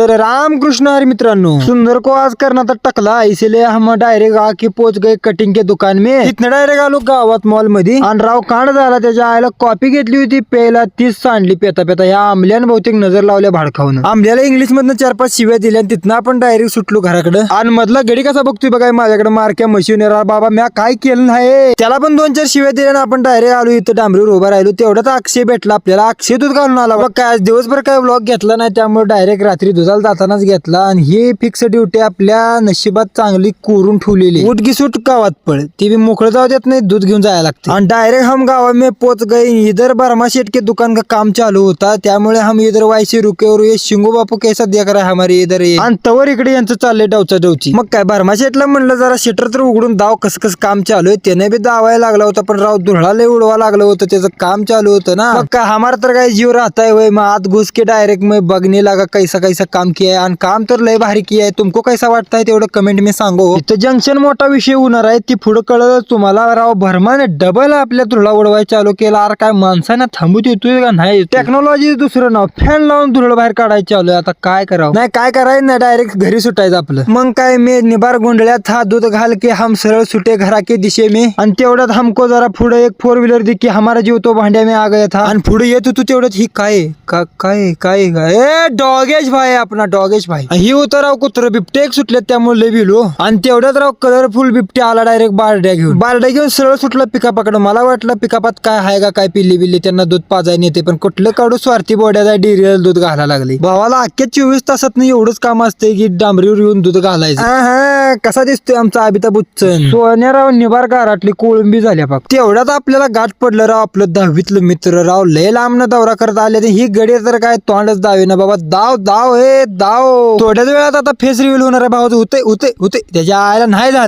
तर रामकृष्ण हरी मित्रांनो सुंदर को आज करना था टकला. इसीलिए हम डायरेक्ट आके पोच गए कटिंग के दुकान में. इथनं डायरेक्ट आलो गावात मॉलमध्ये आणि राव कांड झाला त्याच्या आईला कॉपी घेतली होती. प्यायला तीच सांडली पेता पेता या आंबल्यानं बहुतेक नजर लावल्या भाडखावून. आंबल्याला इंग्लिश मधनं चार पाच शिव्या दिल्या आणि तिथनं आपण डायरेक्ट सुटलो घराकडे. आणि मधला गडी कसा बघतोय बघाय माझ्याकडे मारक्या मशीन बाबा म्या काय केलं नाही? त्याला पण दोन चार शिव्या दिल्या आपण डायरेक्ट आलो इथं डांबरीवर उभा राहिलो. तेवढाच अक्षय भेटला. आपल्याला अक्षय दूध घालून आला. बघ काय आज दिवसभर काय ब्लॉग घेतला नाही त्यामुळे डायरेक्ट रात्री दुधाला जातानाच घेतला आणि ही फिक्स ड्युटी आपल्या नशिबात चांगली कोरून ठेवलेली. उठगी सुट गावात पळ ती बी मोकळं जाऊ देत नाही दूध घेऊन जायला लागते. आणि डायरेक्ट हम गावा में पोच गए इधर बर्मा शेट के दुकान का काम चालू होता त्यामुळे हम इधर वायसे रुके और ये शिंगो बापू कैसा देख रहा है हमारे इधर ये. आणि तवर इकडे यांचं चाललंय डावचा डावची. मग काय बर्मा शेटला म्हणलं जरा शटर तर उघडून दाव कसं कसं काम चालू आहे. त्याने बी दावायला लागला होता पण राव धुळा लय उडवा लागलं होतं त्याचं काम चालू होतं ना. मग काय हमारा तर काय जीव राहता है वय मग आत घुस के डायरेक्ट मैं बघने लगा कैसा कैसा काम काम किया आणि काम तर लय भारी किया आहे तुमको कैसा वाटताय तेवढं कमेंट मी सांगू. इथं जंक्शन मोठा विषय होणार आहे. ती पुढं कळलं तुम्हाला राव भरमाने डबल आपल्या धुळा उडवाय चालू केला. अरे काय माणसांना थांबू देतोय का नाही टेक्नॉलॉजी दुसरं नाव. फॅन लावून धुळ बाहेर काढायचं चालू आहे. आता काय करावं? नाही काय करायचं नाही. डायरेक्ट घरी सुटायचं आपलं. मग काय मी निबार गोंधळ्यात हा दूध घाल की हम सरळ सुटे घरा के दिशे में. आणि तेवढ्यात हमको जरा पुढे एक फोर व्हीलर दी की हमारा जीव तो भांड्या में आ गया था. आणि पुढे येतो तू तेवढ्यात ही काय? काय काय? काय डॉगेज भाया आपला डॉगेश भाई. ही होतं राव कुत्र बिबटे एक सुटले त्यामुळे लय भिलो आणि तेवढ्यात राव कलरफुल बिबटे आला डायरेक्ट बारड्या घेऊन. बारड्या घेऊन सरळ सुटला पिकापाकडे. मला वाटलं पिकापात काय आहे का काय पिल्ली बिल्ली त्यांना दूध पाजायला येते. पण कुठलं काढू स्वार्थी बोड्याचा डेअरीला दूध घालायला लागली. भावाला अख्ख्या चोवीस तासात नाही एवढंच काम असते की डांबरीवर येऊन दूध घालायचं. कसा दिसतोय आमचा अबिता बुच्चन? सोन्याराव निबार गारातली कोळंबी झाल्या पाक तेवढ्यात आपल्याला गाठ पडलं राव आपलं दहावीतलं मित्र राव. लय लांबनं दौरा करत आले ही गडी तर काय तोंडच दावे ना बाबा. दाव दाव हे दाव. थोड्याच वेळात आता फेस रिव्हिल होणार आहे भाऊ होते होते होते त्याच्या आयला नाही झालं.